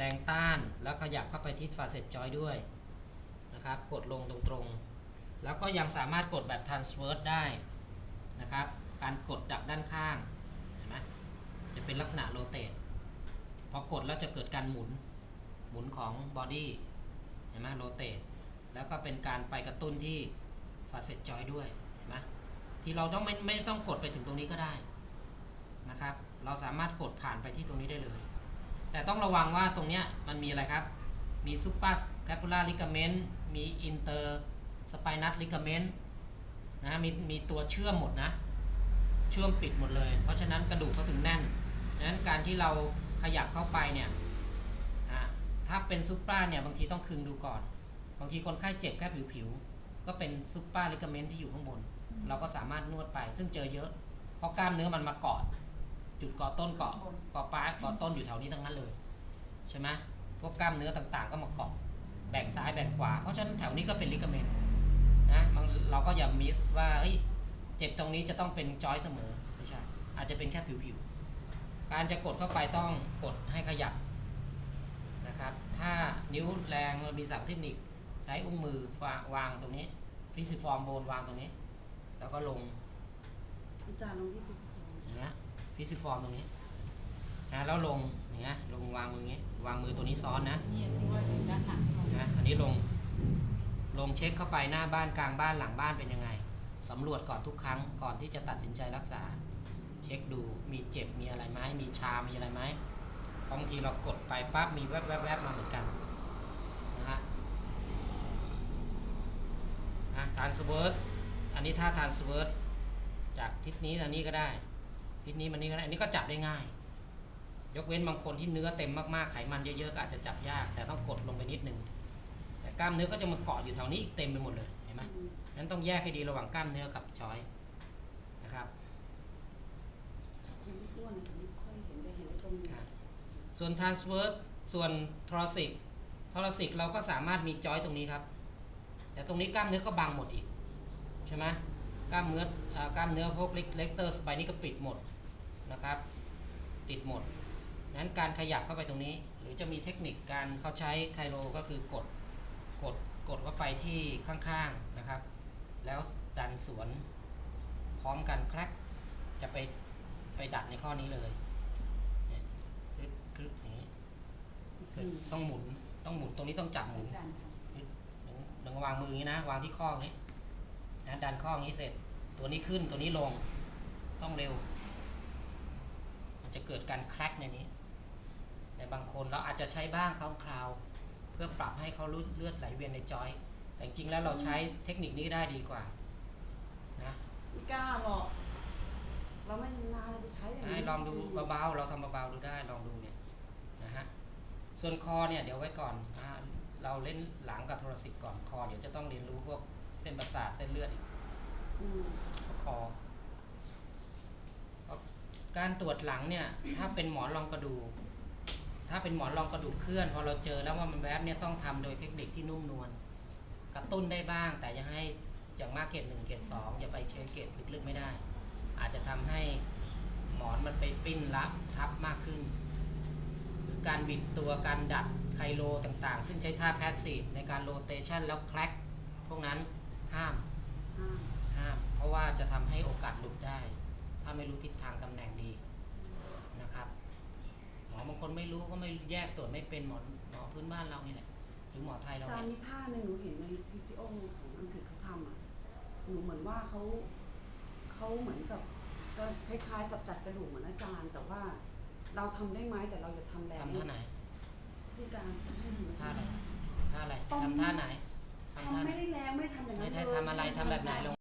แรงต้านแล้วขยับเข้าไปที่ฟาเซตจอยด้วยนะครับ กดลงตรงๆ แล้วก็ยังสามารถกดแบบ transverse ได้นะครับ การกดดักด้านข้างเห็นไหมจะเป็นลักษณะโรเต e พอกดแล้วจะเกิดการหมุนหมุนของบอดี้เห็นไหมโรเต e แล้วก็เป็นการไปกระตุ้นที่ฟาเซตจอยด้วยเห็นไหมที่เราต้องไม่ไม่ต้องกดไปถึงตรงนี้ก็ได้นะครับ เราสามารถกดผ่านไปที่ตรงนี้ได้เลย แต่ต้องระวังว่าตรงเนี้ยมันมีอะไรครับ มีซูเปอร์แคปูล่าลิกาเมนต์มีอินเตอร์สไปนัสลิกาเมนต์นะมีมีตัวเชื่อมหมดนะ เชื่อมปิดหมดเลย เพราะฉะนั้นกระดูกเขาถึงแน่นดังนั้นการที่เราขยับเข้าไปเนี่ยถ้าเป็นซูเปอร์เนี่ยบางทีต้องคึงดูก่อน บางทีคนไข้เจ็บแค่ผิวๆ ก็เป็นซูเปอร์ลิกาเมนต์ที่อยู่ข้างบน เราก็สามารถนวดไปซึ่งเจอเยอะ เพราะกล้ามเนื้อมันมาเกาะ จุดเกาะต้นเกาะเกาะปลายเกาะต้นอยู่แถวนี้ทั้งนั้นเลยใช่ไหมพวกกล้ามเนื้อต่างๆ ก็มาเกาะแบ่งซ้ายแบ่งขวา เพราะฉะนั้นแถวนี้ก็เป็นลิกาเมนต์นะมันเราก็อย่ามิสว่าเฮ้ยเจ็บตรงนี้จะต้องเป็นจอยเสมอไม่ใช่อาจจะเป็นแค่ผิวๆ การจะกดเข้าไปต้องกดให้ขยับนะครับ ถ้านิ้วแรงเรามีสามเทคนิค ใช้อุ้งมือวางวางตรงนี้ฟิสิฟอร์มโบนวางตรงนี้ แล้วก็ลงอาจารย์ลงที่พิสิทธิ์อย่างเงี้ยฟิสิฟอร์มตรงนี้นะแล้วลงอย่างเงี้ยลงวางมืออย่างเงี้ยวางมือตัวนี้ซ้อนนะเนี่ยที่ว่าอยู่ด้านหลังเขานะอันนี้ลงลงเช็คเข้าไปหน้าบ้านกลางบ้านหลังบ้านเป็นยังไงสำรวจก่อนทุกครั้งก่อนที่จะตัดสินใจรักษา เช็คดูมีเจ็บมีอะไรไหมมีชา มีอะไรไหมเพราะบางทีเรากดไปปั๊บมีแวบแวบแวบมาเหมือนกันนะฮะนะทานสเวิร์ดอันนี้ถ้าทานสเวิร์ดจากทิศนี้ทางนี้ก็ได้ ทิศนี้มันนี้ก็ได้อันนี้ก็จับได้ง่าย ยกเว้นบางคนที่เนื้อเต็มมากๆไขมันเยอะๆก็อาจจะจับยาก แต่ต้องกดลงไปนิดนึงแต่กล้ามเนื้อก็จะมาเกาะอยู่แถวนี้อีกเต็มไปหมดเลยเห็นไหมนั้นต้องแยกให้ดีระหว่างกล้ามเนื้อกับจอยนะครับยังไม่อ้วนนะไม่ค่อยเห็นจะเห็นไอ้ตรงนี้ส่วน transverse ส่วน thoracic thoracic เราก็สามารถมีจอยตรงนี้ครับ แต่ตรงนี้กล้ามเนื้อก็บังหมดอีก ใช่ไหมกล้ามเนื้ออ่ากล้ามเนื้อพวกเลกเตอร์สไปนี่ก็ปิดหมด นะครับ ติดหมดนั้นการขยับเข้าไปตรงนี้ หรือจะมีเทคนิคการเขาใช้ไคโรก็คือกดกดกดเข้าไปที่ข้างๆนะครับ แล้วดันสวนพร้อมกันแครกจะไปไปดัดในข้อนี้เลยเนี่ยคลึกคลึกอย่างนี้อืมต้องหมุนต้องหมุนตรงนี้ต้องจับหมุนอาจารย์ค่ะหนึ่งหนึ่งวางมืออย่างนี้นะวางที่ข้ออย่างนี้นะดันข้ออย่างนี้เสร็จ ตัวนี้ขึ้นตัวนี้ลง ต้องเร็วมัน จะเกิดการแครกในนี้ ในบางคนเราอาจจะใช้บ้างครั้งคราวเพื่อปรับให้เขารู้เลือดไหลเวียนในจอย แต่จริงๆแล้วเราใช้เทคนิคนี้ได้ดีกว่านะไม่กล้าหรอกเราไม่ชำนาญเราจะใช้อย่างให้ลองดูเบาๆเราทำเบาๆดูได้ลองดูเนี่ยนะฮะส่วนคอเนี่ยเดี๋ยวไว้ก่อนอ่าเราเล่นหลังกับโทรศิษย์ก่อนคอ เดี๋ยวจะต้องเรียนรู้พวกเส้นประสาทเส้นเลือดอีกอืมคอ การตรวจหลังเนี่ยถ้าเป็นหมอนรองกระดูก ถ้าเป็นหมอนรองกระดูกเคลื่อน พอเราเจอแล้วว่ามันแวบเนี่ยต้องทำโดยเทคนิคที่นุ่มนวลกระตุ้นได้บ้าง แต่อยังให้อย่างมากเกรดหนึ่งเกรดสองอย่าไปเชื้อเกรดลึกๆไม่ได้ อาจจะทำให้หมอนมันไปปิ้นรับทับมากขึ้น หรือการบิดตัวการดัดไคลโลต่างๆ ซึ่งใช้ท่าแพสซีฟในการโรเตชันแล้วแคลกพวกนั้นห้าม ห้าม ห้ามเพราะว่าจะทำให้โอกาสหลุดได้ ถ้า ไม่รู้ทิศทางตำแหน่งดีนะครับหมอบางคนไม่รู้ก็ไม่แยกตรวจไม่เป็นหมอหมอพื้นบ้านเรานี่แหละหรือหมอไทยเราอาจารเนี่ยย์มีท่าหนึ่งหนูเห็นในฟิสิโอของอังกฤษเขาทำอะหนูเหมือนว่าเขาเขาเหมือนกับก็คล้ายๆกับจัดกระดูกเหมือนอาจารย์ แต่ว่าเราทำได้ไหมแต่เราจะทำแบบทำท่าไหนที่การให้หนูท่าอะไรท่าอะไรต้องทำท่าไหนทำท่าทำไหนไม่ได้แรงไม่ได้ทำอย่างนั้ไม่นได้เลยทำอะไรทำแบบไหนลง